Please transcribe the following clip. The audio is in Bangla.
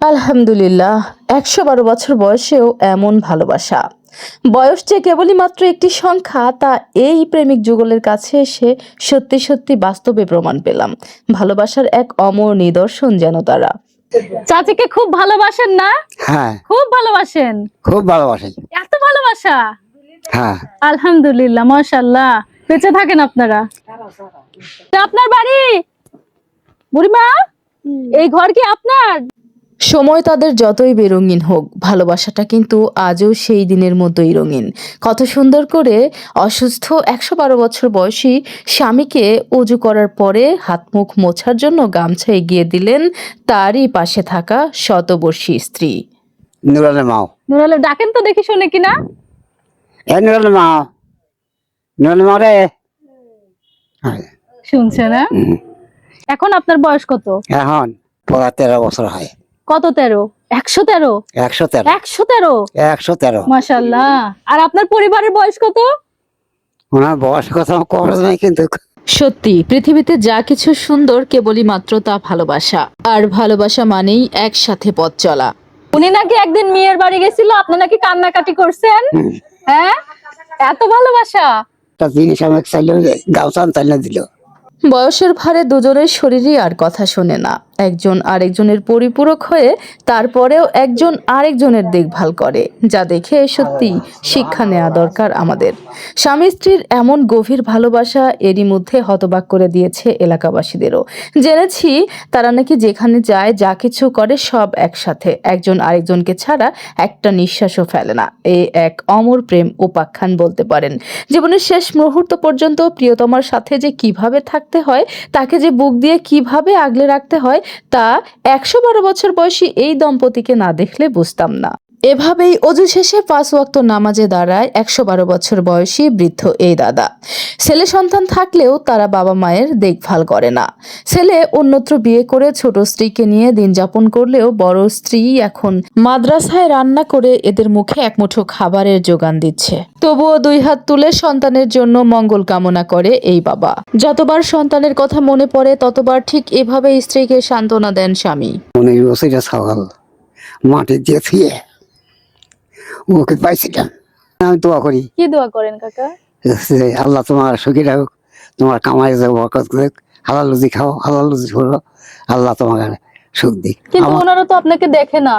আলহামদুলিল্লাহ একশো বারো বছর বয়সেও এমন ভালোবাসা। বয়স যে কেবলই মাত্র একটি সংখ্যা তা এই প্রেমিক যুগলের কাছে এসে সত্যি সত্যি বাস্তবে প্রমাণ পেলাম। ভালোবাসার এক অমর নিদর্শন যেন তারা। চাচিকে খুব ভালোবাসেন না? হ্যাঁ। খুব ভালোবাসেন? খুব ভালোবাসেন এত ভালোবাসা? হ্যাঁ। আলহামদুলিল্লাহ মাশাল্লাহ বেঁচে থাকেন আপনারা। তা আপনার বাড়ি? বুড়িমা? এই ঘর কি আপনার? সময় তাদের যতই বেরঙিন হোক ভালোবাসাটা কিন্তু আজও সেই দিনের মতোই রঙিন। কত সুন্দর করে অসুস্থ একশো বারো বছর বয়সী স্বামীকে উজু করার পরে হাত মুখ মোছার জন্য গামছা এগিয়ে দিলেন তারই পাশে থাকা শতবর্ষী স্ত্রী। নুরালের মাও। নুরালে ডাকেন তো দেখি শুনে কিনা এ নুরালের মাও। নুরালের মাও রে। হ্যাঁ, শুনছে না? এখন আপনার বয়স কত? এখন পড়া তেরো বছর হয়। কত তেরো? একশো তেরো? একশো তেরো। একশো তেরো? একশো তেরো। মাশাল্লাহ। আর আপনার পরিবারের বয়স কত? ওনার বয়স কথা কম নাই কিন্তু। সত্যি পৃথিবীতে যা কিছু সুন্দর কেবলই মাত্র তা ভালোবাসা। আর ভালোবাসা মানেই একসাথে পথ চলা। উনি নাকি একদিন মেয়ের বাড়ি গেছিল আপনি নাকি কান্নাকাটি করছেন? হ্যাঁ? এত ভালোবাসা। একটা জিনিস আমাকে চাইলে গাউসান চাইলে দিল। বয়সের ভারে দুজনের শরীরই আর কথা শোনে না। একজন আরেকজনের পরিপূরক হয়ে তারপরেও একজন আরেকজনের দেখভাল করে, যা দেখে সত্যি শিক্ষা নেওয়া দরকার আমাদের। স্বামী স্ত্রীর এমন গভীর ভালোবাসা এরই মধ্যে হতবাক করে দিয়েছে এলাকাবাসীদেরও। জেনেছি তারা নাকি যেখানে যায় যা কিছু করে সব একসাথে, একজন আরেকজনকে ছাড়া একটা নিঃশ্বাসও ফেলে না। এ এক অমর প্রেম উপাখ্যান বলতে পারেন। জীবনের শেষ মুহূর্ত পর্যন্ত প্রিয়তমার সাথে যে কীভাবে থাকতে হয়, তাকে যে বুক দিয়ে কীভাবে আগলে রাখতে হয়, তা একশো বারো বছর বয়সী এই দম্পতিকে না দেখলে বুঝতাম না। এভাবেই অজু শেষে পাঁচ ওয়াক্ত নামাজে দাঁড়ায় একশো বারো বছর বয়সী বৃদ্ধ এই দাদা। ছেলে সন্তান থাকলেও তারা বাবা মায়ের দেখভাল করে না। ছেলে অন্যত্র বিয়ে করে ছোট স্ত্রীকে নিয়ে দিন যাপন করলেও বড় স্ত্রী এখন মাদ্রাসায় রান্না করে এদের মুখে এক মুঠো খাবারের যোগান দিচ্ছে। তবুও দুই হাত তুলে সন্তানের জন্য মঙ্গল কামনা করে এই বাবা। যতবার সন্তানের কথা মনে পড়ে, ততবার ঠিক এভাবে স্ত্রীকে সান্ত্বনা দেন স্বামী। মাটি দিয়ে ওকে পাইছিলাম আমি দোয়া করি। কি দোয়া করেন কাকা? আল্লাহ তোমার সুখী রাখুক তোমার কামাই যাও বরকত করুক হালাল লুজি খাও হালাল লুজি করো আল্লাহ তোমাকে সুখ দিক। কিন্তু ওনারা তো আপনাকে দেখে না।